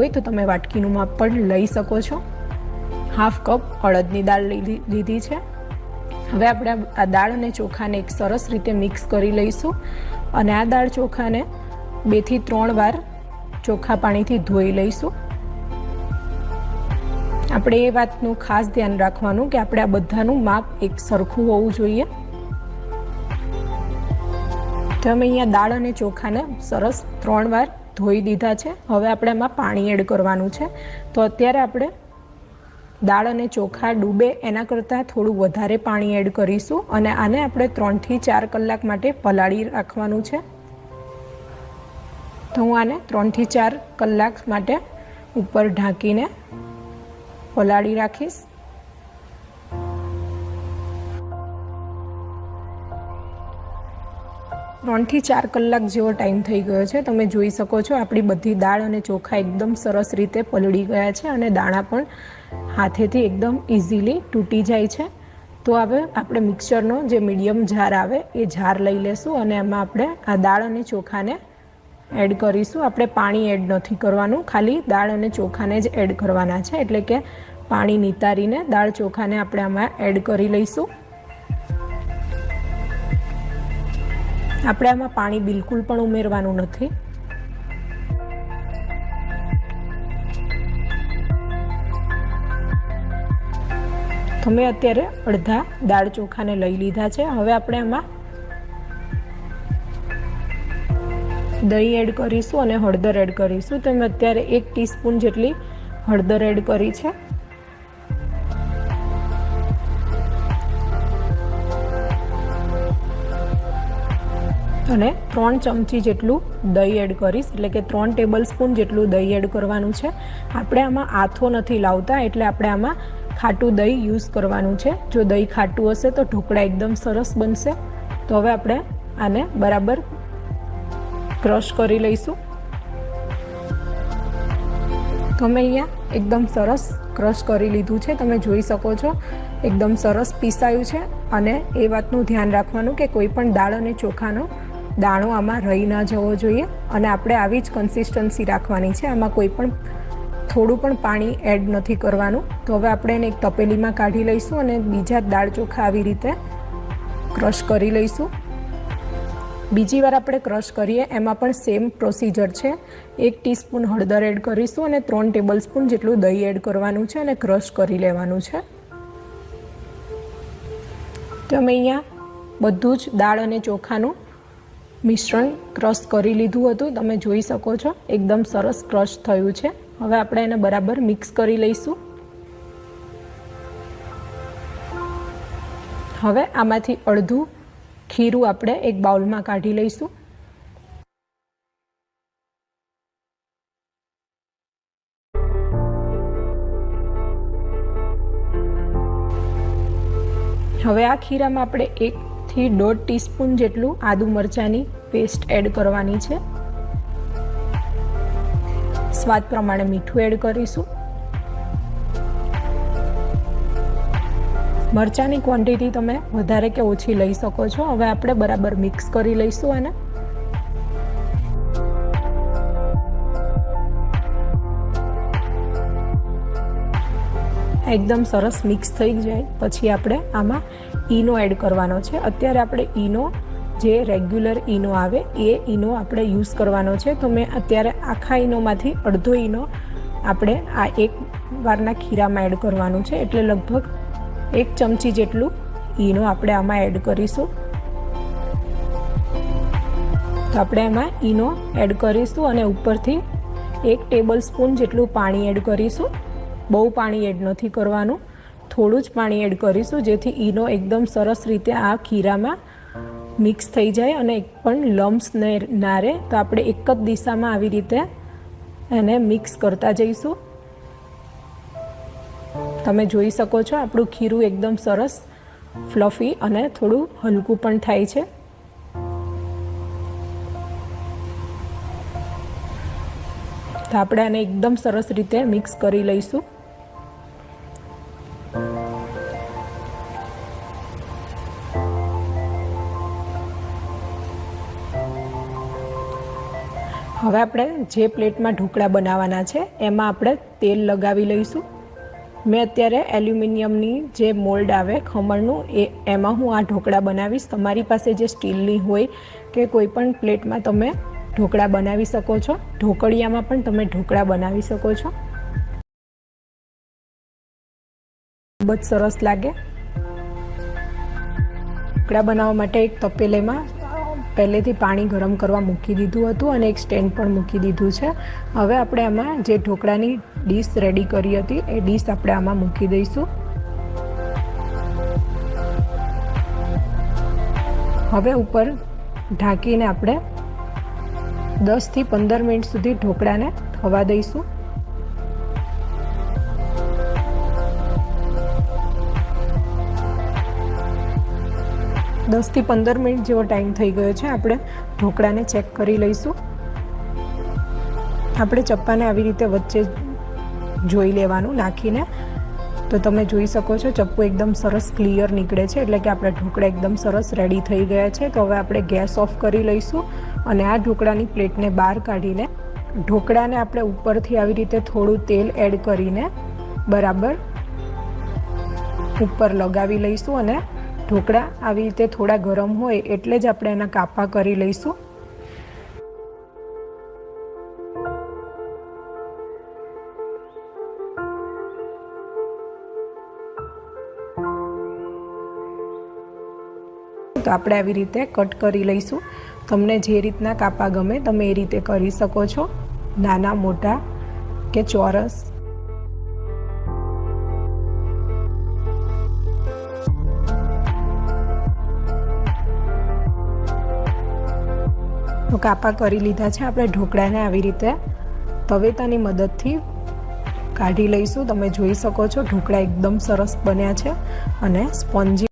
હોય તો તમે વાટકીનું માપ પણ લઈ શકો છો. હાફ કપ અડદની દાળ લીધી છે. હવે આપણે આ દાળ અને ચોખાને એક સરસ રીતે મિક્સ કરી લઈશું અને આ દાળ ચોખાને બેથી ત્રણ વાર ચોખા પાણીથી ધોઈ લઈશું. આપણે એ વાતનું ખાસ ધ્યાન રાખવાનું કે આપણે આ બધાનું માપ એક સરખું હોવું જોઈએ. તો અમે અહીંયા દાળ અને ચોખાને સરસ ત્રણ વાર ધોઈ દીધા છે. હવે આપણે એમાં પાણી એડ કરવાનું છે. તો અત્યારે આપણે દાળ અને ચોખા ડૂબે એના કરતાં થોડું વધારે પાણી એડ કરીશું અને આને આપણે ત્રણથી ચાર કલાક માટે પલાળી રાખવાનું છે. તો હું આને ત્રણથી ચાર કલાક માટે ઉપર ઢાંકીને પલાળી રાખીશ. ત્રણથી ચાર કલાક જેવો ટાઈમ થઈ ગયો છે. તમે જોઈ શકો છો, આપણી બધી દાળ અને ચોખા એકદમ સરસ રીતે પલળી ગયા છે અને દાણા પણ હાથેથી એકદમ ઇઝીલી તૂટી જાય છે. તો હવે આપણે મિક્સરનો જે મીડિયમ જાર આવે એ જાર લઈ લેશું અને એમાં આપણે આ દાળ અને ચોખાને એડ કરીશું. આપણે પાણી એડ નથી કરવાનું, ખાલી દાળ અને ચોખાને જ એડ કરવાના છે. એટલે કે પાણી નિતારીને દાળ ચોખાને આપણે આમાં એડ કરી લઈશું. આપણે આમાં પાણી બિલકુલ પણ ઉમેરવાનું નથી. તો મેં અત્યારે અડધા દાળ ચોખાને લઈ લીધા છે. હવે આપણે એમાં દહીં એડ કરીશું અને હળદર એડ કરીશું. તો મેં અત્યારે એક ટીસ્પૂન જેટલી હળદર એડ કરી છે. અને ત્રણ ચમચી જેટલું દહીં એડ કરીશ, એટલે કે ત્રણ ટેબલ સ્પૂન જેટલું દહીં એડ કરવાનું છે. આપણે આમાં આથો નથી લાવતા, એટલે આપણે આમાં ખાટું દહીં યુઝ કરવાનું છે. જો દહીં ખાટું હશે તો ઢોકળા એકદમ સરસ બનશે. તો હવે આપણે આને બરાબર ક્રશ કરી લઈશું. તો મેં અહીંયા એકદમ સરસ ક્રશ કરી લીધું છે. તમે જોઈ શકો છો, એકદમ સરસ પીસાયું છે. અને એ વાતનું ધ્યાન રાખવાનું કે કોઈ પણ દાળ અને ચોખાનો દાણો આમાં રહી ન જવો જોઈએ અને આપણે આવી જ કન્સિસ્ટન્સી રાખવાની છે. આમાં કોઈ પણ, થોડું પણ પાણી એડ નથી કરવાનું. તો હવે આપણે એને એક તપેલીમાં કાઢી લઈશું અને બીજા દાળ ચોખા આવી રીતે ક્રશ કરી લઈશું. બીજી વાર આપણે ક્રશ કરીએ, એમાં પણ સેમ પ્રોસીજર છે. એક ટીસ્પૂન હળદર એડ કરીશું અને ત્રણ ટેબલ સ્પૂન જેટલું દહીં એડ કરવાનું છે અને ક્રશ કરી લેવાનું છે. તો અમે અહીંયા બધું જ દાળ અને ચોખાનું મિશ્રણ ક્રશ કરી લીધું હતું. તમે જોઈ શકો છો, એકદમ સરસ ક્રશ થયું છે. હવે આપણે એને બરાબર મિક્સ કરી લઈશું. હવે આમાંથી અડધું ખીરું આપણે એક બાઉલમાં કાઢી લઈશું. હવે આ ખીરામાં આપણે એકથી દોઢ ટીસ્પૂન જેટલું આદુ મરચાંની પેસ્ટ એડ કરવાની છે. સ્વાદ પ્રમાણે મીઠું એડ કરીશું. મરચાંની ક્વોન્ટિટી તમે વધારે કે ઓછી લઈ શકો છો. હવે આપણે બરાબર મિક્સ કરી લઈશું અને એકદમ સરસ મિક્સ થઈ જાય. પછી આપણે આમાં ઈનો એડ કરવાનો છે. અત્યારે આપણે ઈનો, જે રેગ્યુલર ઈનો આવે, એ ઈનો આપણે યુઝ કરવાનો છે. તો મેં અત્યારે આખા ઈનોમાંથી અડધો ઈનો આપણે આ એક વારના ખીરામાં એડ કરવાનું છે. એટલે લગભગ એક ચમચી જેટલું ઈનો આપણે આમાં એડ કરીશું. તો આપણે એમાં ઈનો એડ કરીશું અને ઉપરથી એક ટેબલ સ્પૂન જેટલું પાણી એડ કરીશું. બહુ પાણી એડ નથી કરવાનું. થોડું જ પાણી એડ કરીશું, જેથી ઈનો એકદમ સરસ રીતે આ ખીરામાં મિક્સ થઈ જાય અને એક પણ લમ્સ ના રહે. તો આપણે એક જ દિશામાં આવી રીતે એને મિક્સ કરતા જઈશું. તમે જોઈ શકો છો, આપણું ખીરું એકદમ સરસ ફ્લફી અને થોડું હલકું પણ થાય છે. તો આપણે આને એકદમ સરસ રીતે મિક્સ કરી લઈશું. હવે આપણે જે પ્લેટમાં ઢોકળા બનાવવાના છે, એમાં આપણે તેલ લગાવી લઈશું. મેં અત્યારે એલ્યુમિનિયમની જે મોલ્ડ આવે ખમણનું, એ એમાં હું આ ઢોકળા બનાવીશ. તમારી પાસે જે સ્ટીલની હોય કે કોઈ પણ પ્લેટમાં તમે ઢોકળા બનાવી શકો છો. ઢોકળિયામાં પણ તમે ઢોકળા બનાવી શકો છો. ખૂબ જ સરસ લાગે. ઢોકળા બનાવવા માટે એક તપેલીમાં પહેલેથી પાણી ગરમ કરવા મૂકી દીધું હતું અને એક સ્ટેન્ડ પણ મૂકી દીધું છે. હવે આપણે આમાં જે ઢોકળાની ડીશ રેડી કરી હતી, એ ડીશ આપણે આમાં મૂકી દઈશું. હવે ઉપર ઢાંકીને આપણે દસથી પંદર મિનિટ સુધી ઢોકળાને થવા દઈશું. દસથી પંદર મિનિટ જેવો ટાઈમ થઈ ગયો છે. આપણે ઢોકળાને ચેક કરી લઈશું. આપણે ચપ્પાને આવી રીતે વચ્ચે જોઈ લેવાનું નાખીને. તો તમે જોઈ શકો છો, ચપ્પુ એકદમ સરસ ક્લિયર નીકળે છે. એટલે કે આપણા ઢોકળા એકદમ સરસ રેડી થઈ ગયા છે. તો હવે આપણે ગેસ ઓફ કરી લઈશું અને આ ઢોકળાની પ્લેટને બહાર કાઢીને ઢોકળાને આપણે ઉપરથી આવી રીતે થોડું તેલ એડ કરીને બરાબર ઉપર લગાવી લઈશું અને ઢોકળા આવી રીતે થોડા ગરમ હોય એટલે જ આપણે એના કાપા કરી લઈશું. તો આપણે આવી રીતે કટ કરી લઈશું. તમને જે રીતના કાપા ગમે તમે એ રીતે કરી શકો છો. નાના, મોટા કે ચોરસ. કાપા કરી લીધા છે. આપણે ઢોકળાને આવી રીતે તવેતાની મદદથી કાઢી લઈશું. તમે જોઈ શકો છો ઢોકળા એકદમ સરસ બન્યા છે અને સ્પોન્જી